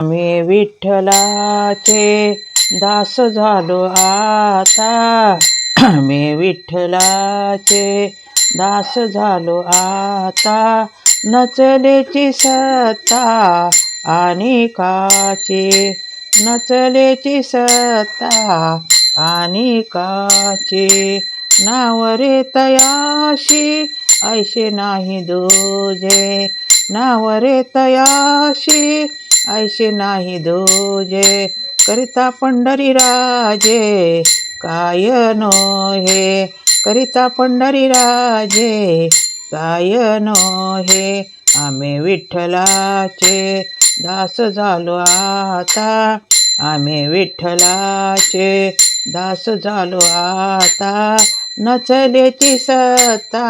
मी विठ्ठलाचे दास झालो आता. मी विठ्ठलाचे दास झालो आता. नचलेची सत्ता आणि काचे. नचलेची सत्ता आणि काचे. नावरे तयाशी ऐशे नाही दुजे. नावरे तयाशी ऐशे नाही दोजे करिता पंढरी राजे काय नो हे करिता पंढरी राजे काय नो हे आम्ही विठ्ठलाचे दास झालो आता आम्ही विठ्ठलाचे दास झालो आता नचलेची सत्ता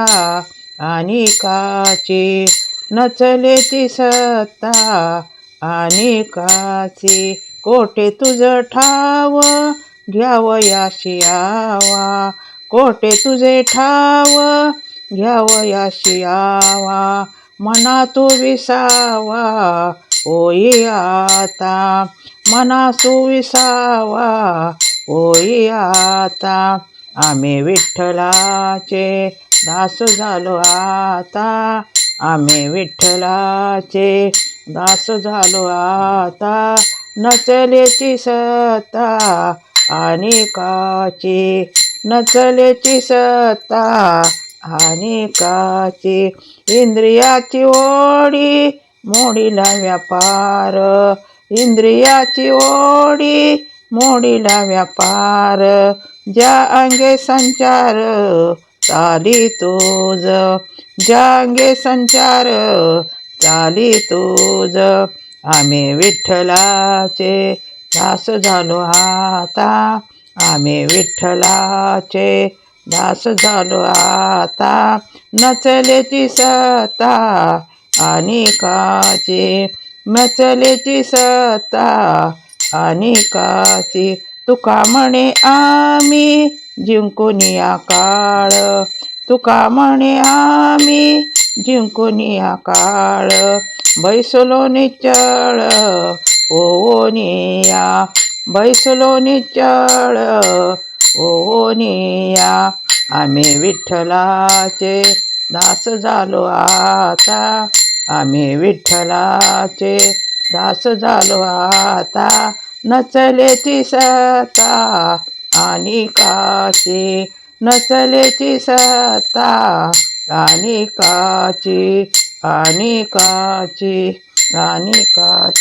आणि काची नचलेची सत्ता अनेकाचे कोठे तुझ ठाव? घ्यावयाशी यावा कोठे तुझे ठाव? घ्यावयाशी यावा मना तू विसावा. होई आता. मना विसावा. होई आता. आम्ही विठ्ठलाचे दास झालो आता. आम्ही विठ्ठलाचे दास झालो आता. नचलेची सत्ता आणि काची. नचलेची सत्ता आणि काची. इंद्रियाची ओढी मोडीला व्यापार. इंद्रियाची ओढी मोडीला व्यापार. ज्या अंगे संचार चाली तोज. ज्या अंगे संचार चाली तुझ आम्ही विठ्ठलाचे दास झालो आता. आम्ही विठ्ठलाचे दास झालो आता. नचलेची सत्ता आणि काची. नचलेची सत्ता आणि काची. तुका म्हणे आम्ही जिंकून या काळ. तुका म्हणे आम्ही जिंकून या काळ बैसलो निचळ ओनिया बैसलो निचळ ओनिया आम्ही विठ्ठलाचे दास झालो आता आम्ही विठ्ठलाचे दास झालो आता. नचले ती सता आणि काशी नचले ती सता आणि काची आणि काची आणि काची.